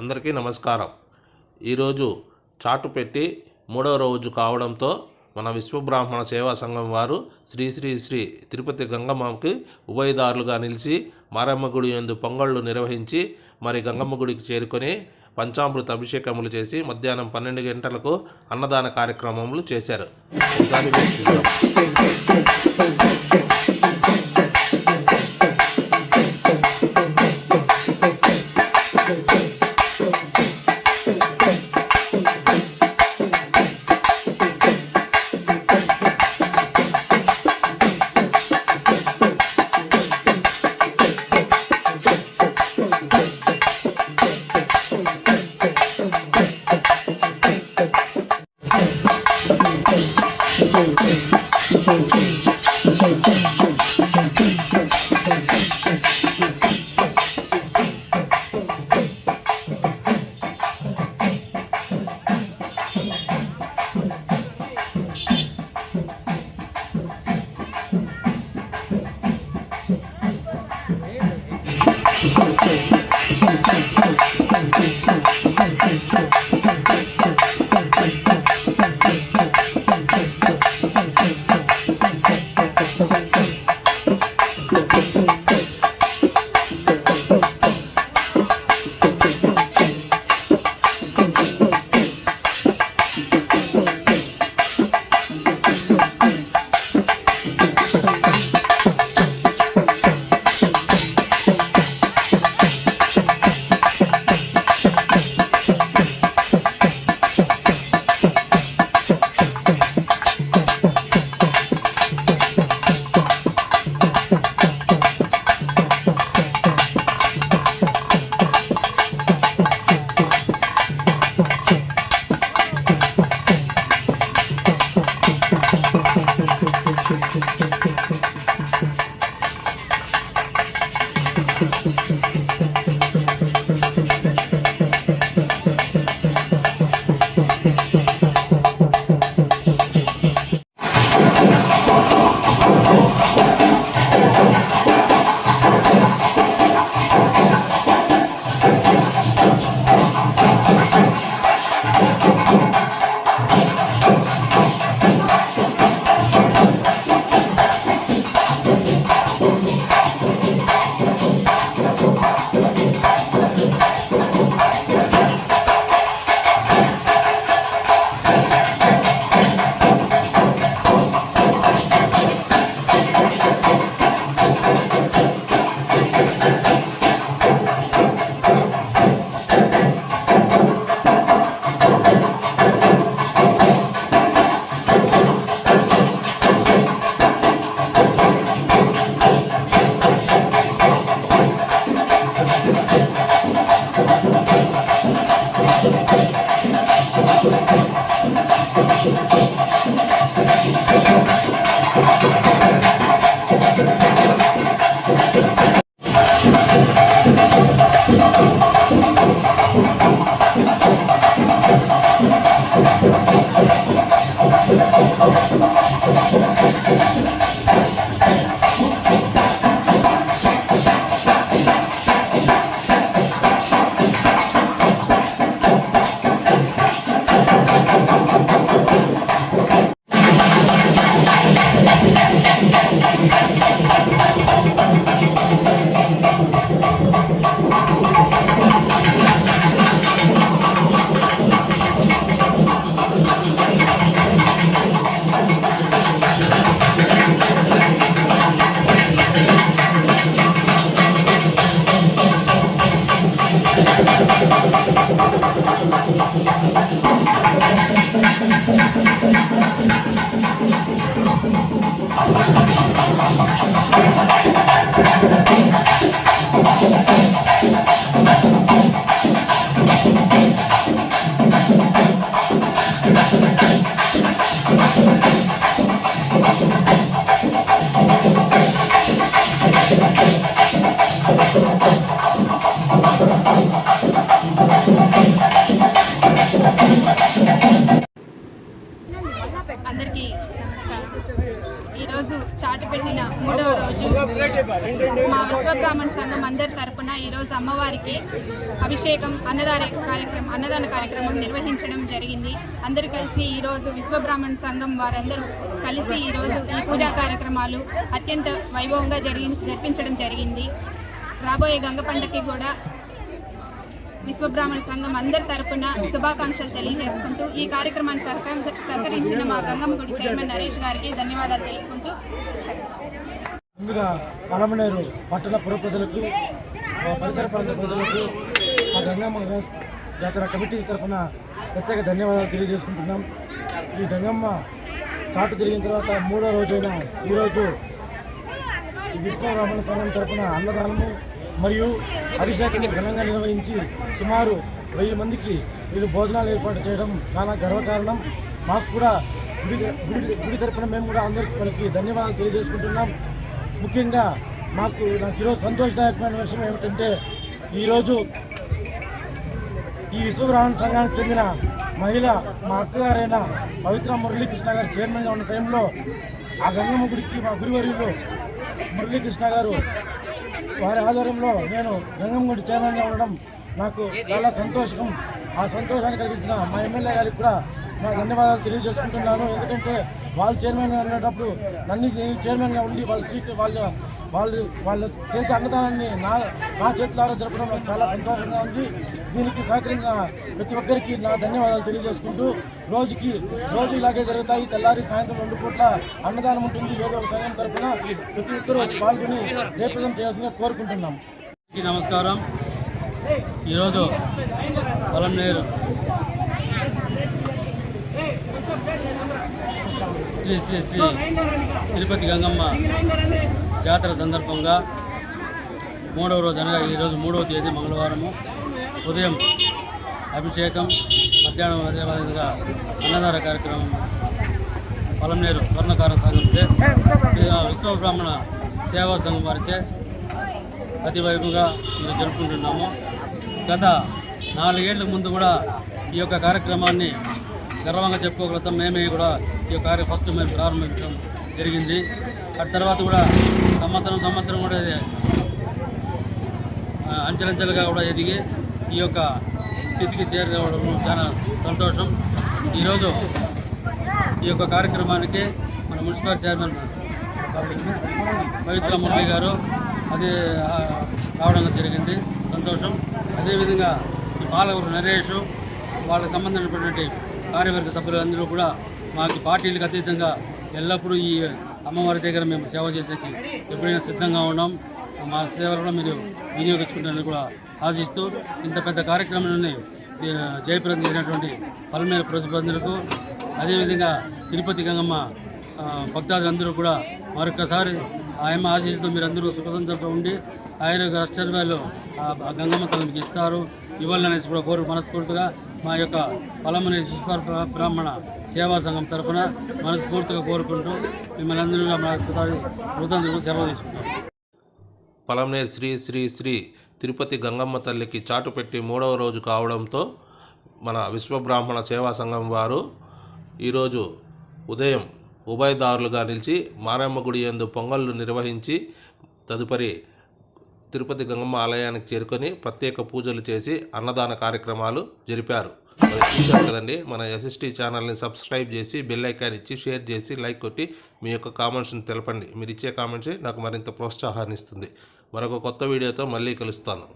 అందరికీ నమస్కారం. ఈరోజు చాటు పెట్టి మూడవ రోజు కావడంతో మన విశ్వబ్రాహ్మణ సేవా సంఘం వారు శ్రీ శ్రీ శ్రీ తిరుపతి గంగమ్మకి ఉభయదారులుగా నిలిచి మారమ్మ గుడి యందు పొంగళ్ళు నిర్వహించి మరి గంగమ్మ గుడికి చేరుకొని పంచామృత అభిషేకములు చేసి మధ్యాహ్నం పన్నెండు గంటలకు అన్నదాన కార్యక్రమములు చేశారు. 是是是 ఒకసారి మూడవ రోజు మా విశ్వబ్రాహ్మణ సంఘం అందరి తరపున ఈరోజు అమ్మవారికి అభిషేకం అన్నదాన కార్యక్రమం అన్నదాన కార్యక్రమం నిర్వహించడం జరిగింది. అందరూ కలిసి ఈరోజు విశ్వబ్రాహ్మణ సంఘం వారందరూ కలిసి ఈరోజు ఈ పూజా కార్యక్రమాలు అత్యంత వైభవంగా జరిగి జరిపించడం జరిగింది. రాబోయే గంగ పండగకి కూడా విశ్వబ్రాహ్మణ సంఘం అందరి తరపున శుభాకాంక్షలు తెలియజేసుకుంటూ ఈ కార్యక్రమాన్ని సహకరించిన మా గంగమ్మ గుడి చైర్మన్ నరేష్ గారికి ధన్యవాదాలు తెలుపుకుంటూ ముందుగా పలమనేరు పట్టణ పుర ప్రజలకు పరిసర ప్రాంత ప్రజలకు మా గంగమ్మ జాతర కమిటీ తరఫున ప్రత్యేక ధన్యవాదాలు తెలియజేసుకుంటున్నాం. ఈ గంగమ్మ చాటు తిరిగిన తర్వాత మూడో రోజైన ఈరోజు విష్ణు రామణ సంఘం తరఫున అన్నదానము మరియు అభిషేకం ఘనంగా నిర్వహించి సుమారు వెయ్యి మందికి వీళ్ళు భోజనాలు ఏర్పాటు చేయడం చాలా గర్వకారణం. మాకు కూడా గుడి గుడి గుడి మేము కూడా అందరికీ వాళ్ళకి ధన్యవాదాలు తెలియజేసుకుంటున్నాం. ముఖ్యంగా మాకు నాకు ఈరోజు సంతోషదాయకమైన విషయం ఏమిటంటే ఈరోజు ఈ విశ్వబ్రాహ్మణ సంఘానికి చెందిన మహిళ మా అక్కగారైన పవిత్ర మురళీకృష్ణ గారు చైర్మన్గా ఉన్న టైంలో ఆ గంగమ్మ గుడికి మా గురువర్యులు మురళీకృష్ణ గారు వారి ఆధ్వర్యంలో నేను గంగమ్మ గుడి చైర్మన్గా ఉండడం నాకు చాలా సంతోషం. ఆ సంతోషాన్ని కలిగించిన మా ఎమ్మెల్యే గారికి కూడా నా ధన్యవాదాలు తెలియజేసుకుంటున్నాను. ఎందుకంటే వాళ్ళు చైర్మన్గా అనేటప్పుడు నన్ను నేను చైర్మన్గా ఉండి వాళ్ళ సీట్ వాళ్ళ వాళ్ళు వాళ్ళు చేసే అన్నదానాన్ని నా నా చేతులారా జరపడం నాకు చాలా సంతోషంగా ఉంది. దీనికి సహకరించిన ప్రతి ఒక్కరికి నా ధన్యవాదాలు తెలియజేసుకుంటూ రోజుకి రోజు ఇలాగే జరుగుతాయి. తెల్లారి సాయంత్రం రెండు పూట్ల అన్నదానం ఉంటుంది. ఏదో ఒక సంఘం తరఫున ప్రతి ఒక్కరూ పాల్గొని జయప్రదం చేయాల్సిందిగా కోరుకుంటున్నాం. నమస్కారం. ఈరోజు పొలంనేరు శ్రీ శ్రీ శ్రీ తిరుపతి గంగమ్మ జాతర సందర్భంగా మూడవ రోజు అనగా ఈరోజు మూడవ తేదీ మంగళవారము. ఉదయం అభిషేకం మధ్యాహ్నం అదేవిధంగా అన్నదాన కార్యక్రమం పొలంనేరు స్వర్ణకార సంఘంచే విశ్వబ్రాహ్మణ సేవా సంఘం వారిచే అతివైపుగా మేము జరుపుకుంటున్నాము. గత నాలుగేళ్ళ ముందు కూడా ఈ యొక్క కార్యక్రమాన్ని గర్వంగా చెప్పుకోగలుగుతాం. మేమే కూడా ఈ కార్య ఫస్ట్ మేము ప్రారంభించడం జరిగింది. ఆ తర్వాత కూడా సంవత్సరం సంవత్సరం కూడా ఇది, అంచెలంచెలుగా కూడా ఎదిగి ఈ యొక్క స్థితికి చేరుకోవడం చాలా సంతోషం. ఈరోజు ఈ యొక్క కార్యక్రమానికి మన మున్సిపల్ చైర్మన్ పవిత్ర మురళి గారు అది రావడం జరిగింది. సంతోషం. అదేవిధంగా పాలకూరు నరేష్ వాళ్ళకి సంబంధించినటువంటి కార్యవర్గ సభ్యులు అందరూ కూడా మాకు పార్టీలకు అతీతంగా ఎల్లప్పుడూ ఈ అమ్మవారి దగ్గర మేము సేవ చేసేకి ఎప్పుడైనా సిద్ధంగా ఉన్నాం. మా సేవలు కూడా మీరు వినియోగించుకుంటారని కూడా ఆశిస్తూ ఇంత పెద్ద కార్యక్రమాన్ని జయప్రదం చేసినటువంటి పలమేర ప్రజలందరికీ అదేవిధంగా తిరుపతి గంగమ్మ భక్తాదులందరూ కూడా మరొకసారి ఆయమ్మ ఆశీస్సుతో మీరందరూ సుఖసంతలతో ఉండి ఆయన అష్టర్వాలు ఆ గంగమ్మ తనకి ఇస్తారు. ఇవ్వాలనేసి కూడా కోరు మనస్ఫూర్తిగా మా యొక్క పలమని శిశుప బ్రాహ్మణ సేవా సంఘం తరఫున మనస్ఫూర్తిగా కోరుకుంటూ మిమ్మల్ని అందరూ మా కృతజ్ఞతలు సెలవు తీసుకుంటాం. పలంనేరు శ్రీ శ్రీ శ్రీ తిరుపతి గంగమ్మ తల్లికి చాటు పెట్టి మూడవ రోజు కావడంతో మన విశ్వబ్రాహ్మణ సేవా సంఘం వారు ఈరోజు ఉదయం ఉభయదారులుగా నిలిచి మారమ్మ గుడి యందు పొంగళ్ళు నిర్వహించి తదుపరి తిరుపతి గంగమ్మ ఆలయానికి చేరుకొని ప్రత్యేక పూజలు చేసి అన్నదాన కార్యక్రమాలు జరిపారు. మరి చూశారు కదండి మన ఎస్ఎస్టీ ఛానల్ని సబ్స్క్రైబ్ చేసి బెల్ ఐకాన్ ఇచ్చి షేర్ చేసి లైక్ కొట్టి మీ యొక్క కామెంట్స్ని తెలపండి. మీరు ఇచ్చే కామెంట్స్ నాకు మరింత ప్రోత్సాహాన్ని ఇస్తుంది. మరొక కొత్త వీడియోతో మళ్ళీ కలుస్తాను.